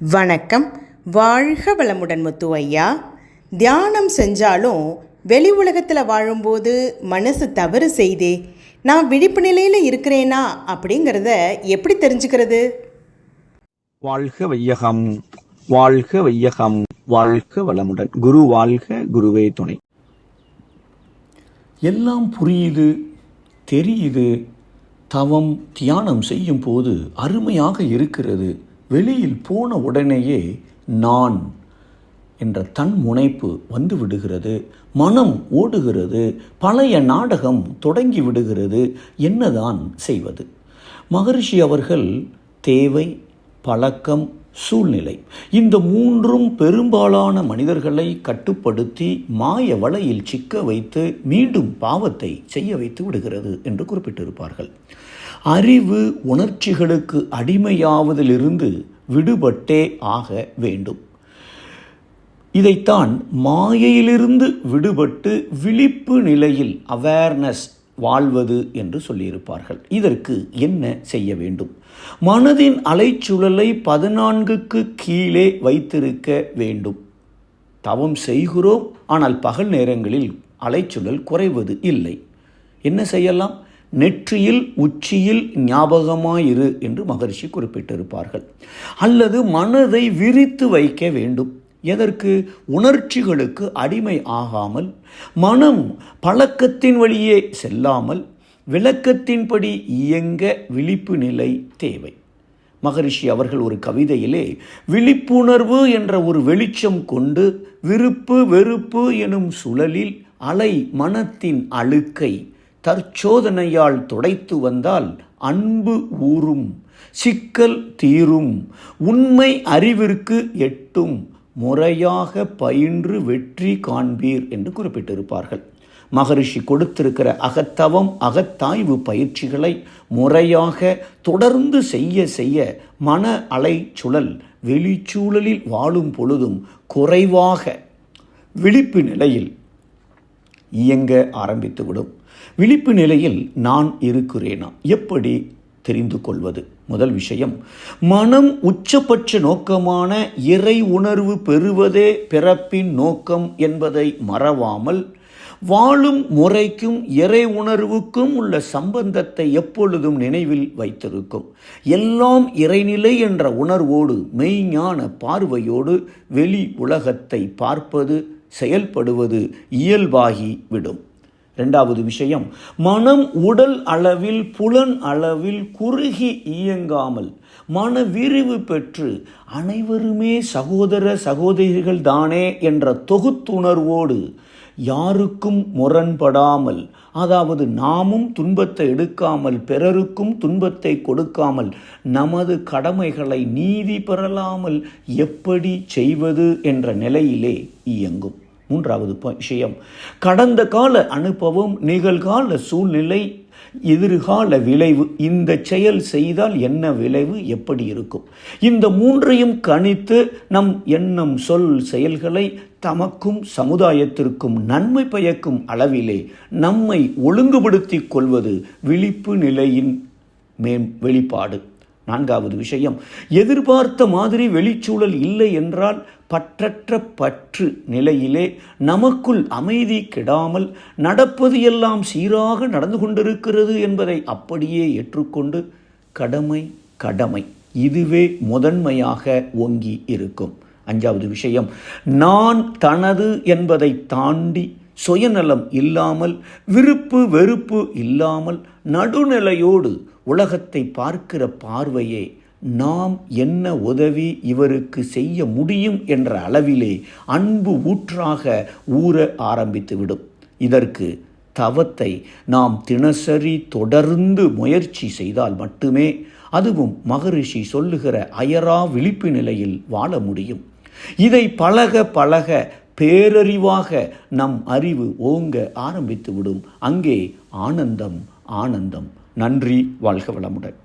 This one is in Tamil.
வணக்கம். வாழ்க வளமுடன் முத்து ஐயா தியானம் செஞ்சாலும் வெளி உலகத்தில் வாழும்போது மனசு தவறு செய்தே நான் விழிப்பு நிலையில் இருக்கிறேனா அப்படிங்கிறத எப்படி தெரிஞ்சுக்கிறது? வாழ்க வையகம் வாழ்க வையகம் வாழ்க வளமுடன். குரு வாழ்க குருவே துணை. எல்லாம் புரியுது தெரியுது. தவம் தியானம் செய்யும் போது அருமையாக இருக்கிறது. வெளியில் போன உடனேயே நான் என்ற தன் முனைப்பு வந்து விடுகிறது மனம் ஓடுகிறது பழைய நாடகம் தொடங்கி விடுகிறது என்னதான் செய்வது? மகரிஷி அவர்கள் தேவை பழக்கம் சூழ்நிலை. இந்த மூன்றும் பெரும்பாலான மனிதர்களை கட்டுப்படுத்தி மாய வலையில் சிக்க வைத்து மீண்டும் பாவத்தை செய்ய வைத்து விடுகிறது என்று குறிப்பிட்டிருப்பார்கள். அறிவு உணர்ச்சிகளுக்கு அடிமையாவதிலிருந்து விடுபட்டே ஆக வேண்டும். இதைத்தான் மாயையிலிருந்து விடுபட்டு விழிப்பு நிலையில் அவேர்னஸ் வாழ்வது என்று சொல்லியிருப்பார்கள். இதற்கு என்ன செய்ய வேண்டும்? மனதின் அலைச்சுழலை பதினான்குக்கு கீழே வைத்திருக்க வேண்டும். தவம் செய்கிறோம் ஆனால் பகல் நேரங்களில் அலைச்சுழல் குறைவது இல்லை. என்ன செய்யலாம்? நெற்றியில் உச்சியில் ஞாபகமாயிரு என்று மகர்ஷி குறிப்பிட்டிருப்பார்கள். அல்லது மனதை விரித்து வைக்க வேண்டும். எதற்கு? உணர்ச்சிகளுக்கு அடிமை ஆகாமல் மனம் பழக்கத்தின் வழியே செல்லாமல் விளக்கத்தின்படி இயங்க விழிப்பு நிலை தேவை. மகரிஷி அவர்கள் ஒரு கவிதையிலே விழிப்புணர்வு என்ற ஒரு வெளிச்சம் கொண்டு விருப்பு வெறுப்பு எனும் சுழலில் அலை மனத்தின் அழுக்கை தற்சோதனையால் துடைத்து வந்தால் அன்பு ஊறும் சிக்கல் தீரும் உண்மை அறிவிற்கு எட்டும் முறையாக பயின்று வெற்றி காண்பீர் என்று குறிப்பிட்டிருப்பார்கள். மகரிஷி கொடுத்திருக்கிற அகத்தவம் அகத்தாய்வு பயிற்சிகளை முறையாக தொடர்ந்து செய்ய செய்ய மன அலை சுழல் வெளிச்சூழலில் வாழும் பொழுதும் குறைவாக விழிப்பு நிலையில் இயங்க ஆரம்பித்துவிடும். விழிப்பு நிலையில் நான் இருக்கிறேனா? எப்படி தெரிந்து கொள்வது? முதல் விஷயம் மனம் உச்சபட்ச நோக்கமான இறை உணர்வு பெறுவதே பிறப்பின் நோக்கம் என்பதை மறவாமல் வாழும் முறைக்கும் இறை உணர்வுக்கும் உள்ள சம்பந்தத்தை எப்பொழுதும் நினைவில் வைத்திருக்கும். எல்லாம் இறைநிலை என்ற உணர்வோடு மெய்ஞான பார்வையோடு வெளி உலகத்தை பார்ப்பது செயல்படுவது இயல்பாகி விடும் ரெண்டாவது விஷயம் மனம் உடல் அளவில் புலன் அளவில் குறுகி இயங்காமல் மன விரிவு பெற்று அனைவருமே சகோதர சகோதரிகள் தானே என்ற தொகுத்துணர்வோடு யாருக்கும் முரண்படாமல் அதாவது நாமும் துன்பத்தை எடுக்காமல் பிறருக்கும் துன்பத்தை கொடுக்காமல் நமது கடமைகளை நீதி பெறலாமல் எப்படி செய்வது என்ற நிலையிலே இயங்கும். மூன்றாவது விஷயம். கடந்த கால அனுபவம் நிகழ்கால சூழ்நிலை எதிர்கால விளைவு இந்த செயல் செய்தால் என்ன விளைவு எப்படி இருக்கும்? இந்த மூன்றையும் கணித்து நம் எண்ணம் சொல் செயல்களை தமக்கும் சமுதாயத்திற்கும் நன்மை பயக்கும் அளவிலே நம்மை ஒழுங்குபடுத்திக் கொள்வது விழிப்பு நிலையின் மேம் வெளிப்பாடு. நான்காவது விஷயம். எதிர்பார்த்த மாதிரி வெளிச்சூழல் இல்லை என்றால் பற்றற்ற பற்று நிலையிலே நமக்குள் அமைதி கெடாமல் நடப்பது எல்லாம் சீராக நடந்து கொண்டிருக்கிறது என்பதை அப்படியே ஏற்றுக்கொண்டு கடமை கடமை. இதுவே முதன்மையாக ஓங்கி இருக்கும். அஞ்சாவது விஷயம் நான் தனது என்பதை தாண்டி சுயநலம் இல்லாமல் விருப்பு வெறுப்பு இல்லாமல் நடுநிலையோடு உலகத்தை பார்க்கிற பார்வையே நாம் என்ன உதவி இவருக்கு செய்ய முடியும் என்ற அளவிலே அன்பு ஊற்றாக ஊற ஆரம்பித்துவிடும். இதற்கு தவத்தை நாம் தினசரி தொடர்ந்து முயற்சி செய்தால் மட்டுமே அதுவும் மகரிஷி சொல்லுகிற அயரா விழிப்பு நிலையில் வாழ முடியும். இதை பழக பழக பேரறிவாக நம் அறிவு ஓங்க ஆரம்பித்துவிடும். அங்கே ஆனந்தம் ஆனந்தம். நன்றி வாழ்க வளமுடன்.